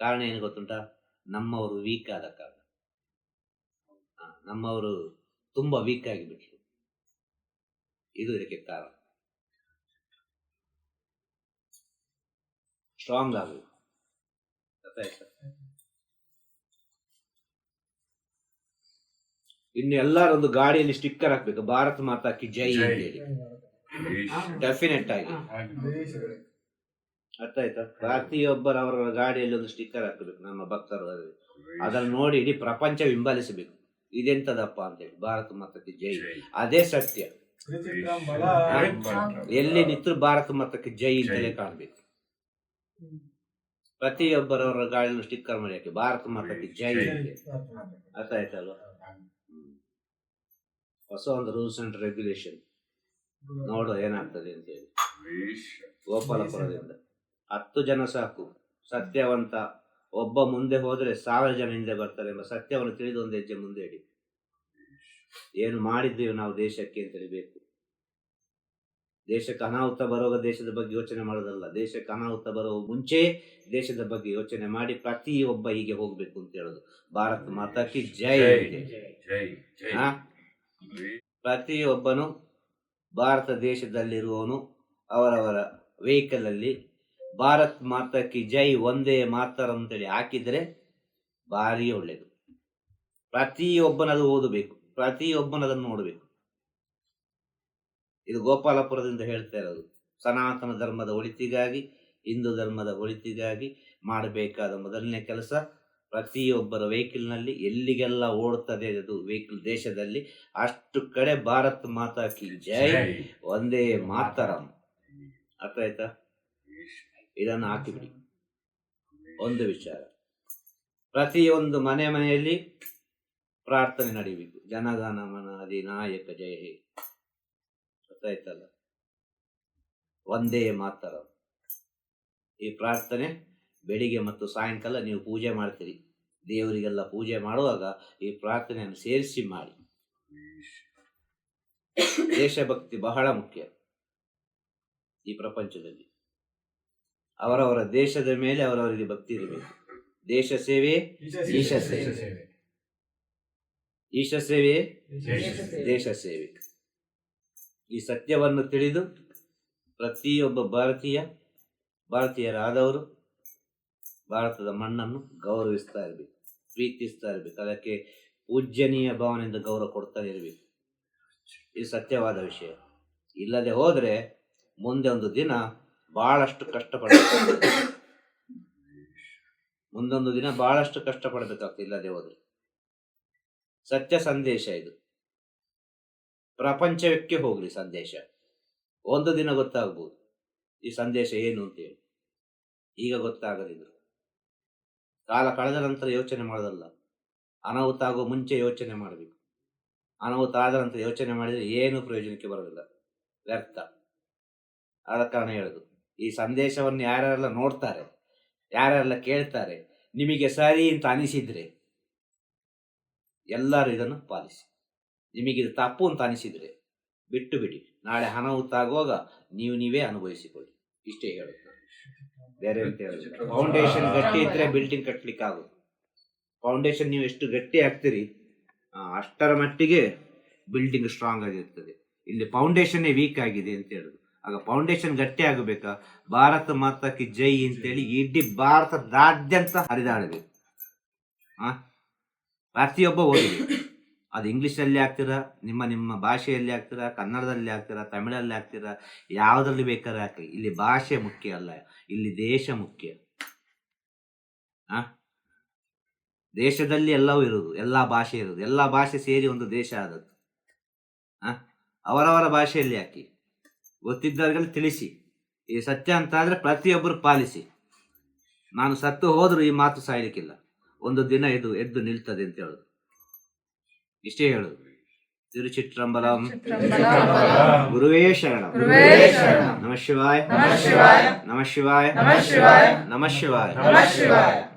ಕಾರಣ ಏನು ಗೊತ್ತುಂಟಾ? ನಮ್ಮವರು ವೀಕ್ ಆದ ಕಾರಣ. ನಮ್ಮವರು ತುಂಬಾ ವೀಕ್ ಆಗಿಬಿಟ್ರು ಇದು ಇದಕ್ಕೆ ಕಾರಣ. ಸ್ಟ್ರಾಂಗ್ ಆಗಬೇಕು ಇನ್ನು ಎಲ್ಲರೊಂದು ಗಾಡಿಯಲ್ಲಿ ಸ್ಟಿಕ್ಕರ್ ಹಾಕ್ಬೇಕು. ಭಾರತ್ ಮಾತಾಕಿ ಜೈ ಜೈ. ಅಂತೇಳಿ. ಡೆಫಿನೆಟ್ ಆಗಿ. ಅರ್ಥ ಆಯ್ತಾ ಅವರ ಗಾಡಿಯಲ್ಲಿ ಒಂದು ಸ್ಟಿಕ್ಕರ್ ಹಾಕಬೇಕು ನಮ್ಮ ಭಕ್ತರು ಅದನ್ನು ನೋಡಿ ಇಡೀ ಪ್ರಪಂಚ ಹಿಂಬಲಿಸಬೇಕು ಇದೆಂತದಪ್ಪ ಅಂತ ಹೇಳಿ ಭಾರತ ಮತಕ್ಕೆ ಜೈ. ಅದೇ ಸತ್ಯ. ಎಲ್ಲಿ ನಿಂತರು ಭಾರತ ಮಾತಕ್ಕೆ ಜೈ ಅಂತಲೇ ಕಾಣಬೇಕು. ಪ್ರತಿಯೊಬ್ಬರವರ ಗಾಡಿಯಲ್ಲಿ ಸ್ಟಿಕ್ಕರ್ ಮಾಡಿ ಹಾಕಿ ಭಾರತ ಮಾತಕ್ಕೆ ಜೈ ಅರ್ಥ ಆಯ್ತಲ್ವ ಹೊಸ ಒಂದು ರೂಲ್ಸ್ ಅಂಡ್ ರೆಗ್ಯುಲೇಷನ್ ನೋಡುವ ಏನಾಗ್ತದೆ ಅಂತ ಹೇಳಿ ಗೋಪಾಲಪುರದಿಂದ. ಹತ್ತು ಜನ ಸಾಕು. ಸತ್ಯವಂತ ಒಬ್ಬ ಮುಂದೆ ಹೋದ್ರೆ ಸಾವಿರ ಜನ ಹಿಂದೆ ಬರ್ತಾರೆ ಎಂಬ ಸತ್ಯವನ್ನು ತಿಳಿದು ಒಂದು ಹೆಜ್ಜೆ ಮುಂದೆ ಇಡಿ. ಏನು ಮಾಡಿದ್ದೇವೆ ನಾವು ದೇಶಕ್ಕೆ ಅಂತ ಹೇಳಬೇಕು. ದೇಶಕ್ಕೆ ಅನಾಹುತ ಬರುವಾಗ ದೇಶದ ಬಗ್ಗೆ ಯೋಚನೆ ಮಾಡೋದಲ್ಲ. ದೇಶಕ್ಕೆ ಅನಾಹುತ ಬರುವ ಮುಂಚೆ ದೇಶದ ಬಗ್ಗೆ ಯೋಚನೆ ಮಾಡಿ ಪ್ರತಿಯೊಬ್ಬ ಹೀಗೆ ಹೋಗ್ಬೇಕು ಅಂತ ಹೇಳೋದು. ಭಾರತ ಮಾತಾಕಿ ಜೈ ಜೈ. ಜೈ ಆ? ಪ್ರತಿಯೊಬ್ಬನು ಭಾರತ ದೇಶದಲ್ಲಿರುವವನು ಅವರವರ ವೆಹಿಕಲ್ ಅಲ್ಲಿ ಭಾರತ್ ಮಾತಾ ಕಿ ಜೈ ಒಂದೇ ಮಾತರ ಅಂತೇಳಿ ಹಾಕಿದ್ರೆ ಭಾರಿ ಒಳ್ಳೇದು. ಪ್ರತಿಯೊಬ್ಬನದು ಓದಬೇಕು ಪ್ರತಿಯೊಬ್ಬನದನ್ನು ನೋಡಬೇಕು. ಇದು ಗೋಪಾಲಪುರದಿಂದ ಹೇಳ್ತಾ ಇರೋದು ಸನಾತನ ಧರ್ಮದ ಒಳಿತಿಗಾಗಿ ಹಿಂದೂ ಧರ್ಮದ ಒಳಿತಿಗಾಗಿ ಮಾಡಬೇಕಾದ ಮೊದಲನೇ ಕೆಲಸ ಪ್ರತಿಯೊಬ್ಬರ ವೆಹಿಕಲ್ನಲ್ಲಿ ಎಲ್ಲಿಗೆಲ್ಲ ಓಡುತ್ತದೆ ಅದು ವೆಹಿಕಲ್ ದೇಶದಲ್ಲಿ ಅಷ್ಟು ಕಡೆ ಭಾರತ್ ಮಾತಾ ಕಿ ಜೈ. ಒಂದೇ ಮಾತರಂ. ಅರ್ಥ ಆಯ್ತಾ ಇದನ್ನು ಹಾಕಿಬಿಡಿ. ಒಂದು ವಿಚಾರ. ಪ್ರತಿಯೊಂದು ಮನೆ ಮನೆಯಲ್ಲಿ ಪ್ರಾರ್ಥನೆ ನಡೀಬೇಕು. ಜನಗಣ ಮನ ಅಧಿನಾಯಕ ಜಯ ಹೇ ಗೊತ್ತಾಯ್ತಲ್ಲ? ಒಂದೇ ಮಾತರ. ಈ ಪ್ರಾರ್ಥನೆ ಬೆಳಿಗ್ಗೆ ಮತ್ತು ಸಾಯಂಕಾಲ ನೀವು ಪೂಜೆ ಮಾಡ್ತೀರಿ. ದೇವರಿಗೆಲ್ಲ ಪೂಜೆ ಮಾಡುವಾಗ ಈ ಪ್ರಾರ್ಥನೆಯನ್ನು ಸೇರಿಸಿ ಮಾಡಿ. ದೇಶಭಕ್ತಿ ಬಹಳ ಮುಖ್ಯ ಈ ಪ್ರಪಂಚದಲ್ಲಿ. ಅವರವರ ದೇಶದ ಮೇಲೆ ಅವರವರಿಗೆ ಭಕ್ತಿ ಇರಬೇಕು. ದೇಶ ಸೇವೆ ಈಶ ಸೇವೆ. ಈಶ ಸೇವೆ. ದೇಶ ಸೇವೆ. ಈ ಸತ್ಯವನ್ನು ತಿಳಿದು ಪ್ರತಿಯೊಬ್ಬ ಭಾರತೀಯ ಭಾರತೀಯರಾದವರು ಭಾರತದ ಮಣ್ಣನ್ನು ಗೌರವಿಸ್ತಾ ಇರಬೇಕು ಪ್ರೀತಿಸ್ತಾ ಇರಬೇಕು. ಅದಕ್ಕೆ ಪೂಜ್ಯನೀಯ ಭಾವನೆಯಿಂದ ಗೌರವ ಕೊಡ್ತಾ ಇರಬೇಕು. ಇದು ಸತ್ಯವಾದ ವಿಷಯ. ಇಲ್ಲದೆ ಹೋದರೆ ಮುಂದೆ ಒಂದು ದಿನ ಬಹಳಷ್ಟು ಕಷ್ಟಪಡಬೇಕು. ಮುಂದೊಂದು ದಿನ ಬಹಳಷ್ಟು ಕಷ್ಟಪಡಬೇಕಾಗ್ತದೆ ಇಲ್ಲದೆ ಹೋದ್ರೆ. ಸತ್ಯ ಸಂದೇಶ ಇದು. ಪ್ರಪಂಚಕ್ಕೆ ಹೋಗ್ಲಿ ಸಂದೇಶ. ಒಂದು ದಿನ ಗೊತ್ತಾಗ್ಬೋದು. ಈ ಸಂದೇಶ ಏನು ಅಂತೇಳಿ ಈಗ ಗೊತ್ತಾಗಲಿಲ್ಲ ಕಾಲ ಕಳೆದ ನಂತರ ಯೋಚನೆ ಮಾಡೋದಲ್ಲ. ಅನಾಹುತ ಆಗುವ ಮುಂಚೆ ಯೋಚನೆ ಮಾಡಬೇಕು. ಅನಾಹುತ ಆದ ನಂತರ ಯೋಚನೆ ಮಾಡಿದರೆ ಏನು ಪ್ರಯೋಜನಕ್ಕೆ ಬರೋದಿಲ್ಲ. ವ್ಯರ್ಥ. ಆದ ಕಾರಣ ಹೇಳುದು. ಈ ಸಂದೇಶವನ್ನು ಯಾರ್ಯಾರೆಲ್ಲ ನೋಡ್ತಾರೆ, ಯಾರೆಲ್ಲ ಕೇಳ್ತಾರೆ, ನಿಮಗೆ ಸರಿ ಅಂತ ಅನಿಸಿದ್ರೆ ಎಲ್ಲರೂ ಇದನ್ನು ಪಾಲಿಸಿ. ನಿಮಗೆ ಇದು ತಪ್ಪು ಅಂತ ಅನಿಸಿದ್ರೆ ಬಿಟ್ಟು ಬಿಡಿ. ನಾಳೆ ಹಣ ಹುತ್ತಾಗುವಾಗ ನೀವು ನೀವೇ ಅನುಭವಿಸಿಕೊಳ್ಳಿ. ಇಷ್ಟೇ ಹೇಳುತ್ತೆ ಬೇರೆ ಅಂತ ಹೇಳಿದ್ರೆ ಫೌಂಡೇಶನ್ ಗಟ್ಟಿ ಇದ್ರೆ ಬಿಲ್ಡಿಂಗ್ ಕಟ್ಟಲಿಕ್ಕೆ ಆಗುತ್ತೆ ಫೌಂಡೇಶನ್ ನೀವು ಎಷ್ಟು ಗಟ್ಟಿ ಆಗ್ತೀರಿ ಅಷ್ಟರ ಮಟ್ಟಿಗೆ ಬಿಲ್ಡಿಂಗ್ ಸ್ಟ್ರಾಂಗ್ ಆಗಿರ್ತದೆ. ಇಲ್ಲಿ ಫೌಂಡೇಶನ್ ವೀಕ್ ಆಗಿದೆ ಅಂತ ಹೇಳುದು. ಆಗ ಫೌಂಡೇಶನ್ ಗಟ್ಟಿ ಆಗಬೇಕಾ? ಭಾರತ ಮಾತಾಕಿ ಜೈ ಅಂತೇಳಿ ಇಡೀ ಭಾರತದಾದ್ಯಂತ ಹರಿದಾಡಬೇಕು. ಆ? ಪ್ರತಿಯೊಬ್ಬ ಓದಿದೆ. ಅದು ಇಂಗ್ಲೀಷಲ್ಲಿ ಆಗ್ತೀರಾ ನಿಮ್ಮ ನಿಮ್ಮ ಭಾಷೆಯಲ್ಲಿ ಆಗ್ತೀರಾ ಕನ್ನಡದಲ್ಲಿ ಆಗ್ತೀರಾ ತಮಿಳಲ್ಲಿ ಆಗ್ತೀರಾ ಯಾವುದ್ರಲ್ಲಿ ಬೇಕಾದ್ರೆ ಹಾಕಿ ಇಲ್ಲಿ ಭಾಷೆ ಮುಖ್ಯ ಅಲ್ಲ. ಇಲ್ಲಿ ದೇಶ ಮುಖ್ಯ. ಆ? ದೇಶದಲ್ಲಿ ಎಲ್ಲವೂ ಇರುವುದು. ಎಲ್ಲ ಭಾಷೆ ಇರುವುದು. ಎಲ್ಲ ಭಾಷೆ ಸೇರಿ ಒಂದು ದೇಶ ಆದದ್ದು. ಹಾ ಅವರವರ ಭಾಷೆಯಲ್ಲಿ ಹಾಕಿ. ಗೊತ್ತಿದ್ದವರಿಗೆಲ್ಲ ತಿಳಿಸಿ. ಈ ಸತ್ಯ ಅಂತ ಆದರೆ ಪ್ರತಿಯೊಬ್ಬರು ಪಾಲಿಸಿ. ನಾನು ಸತ್ತು ಹೋದರೂ ಈ ಮಾತು ಸಾಯಲಿಕ್ಕಿಲ್ಲ. ಒಂದು ದಿನ ಇದು ಎದ್ದು ನಿಲ್ತದೆ ಅಂತ ಹೇಳುದು. ಇಷ್ಟೇ ಹೇಳುದು. ತಿರುಚಿತ್ರಂಬಲಂ ಗುರುವೇ ಶರಣ. ನಮ ಶಿವಾಯ. ನಮಃ ಶಿವಾಯ. ನಮ ಶಿವಾಯ. ನಮಃ ಶಿವಾಯ.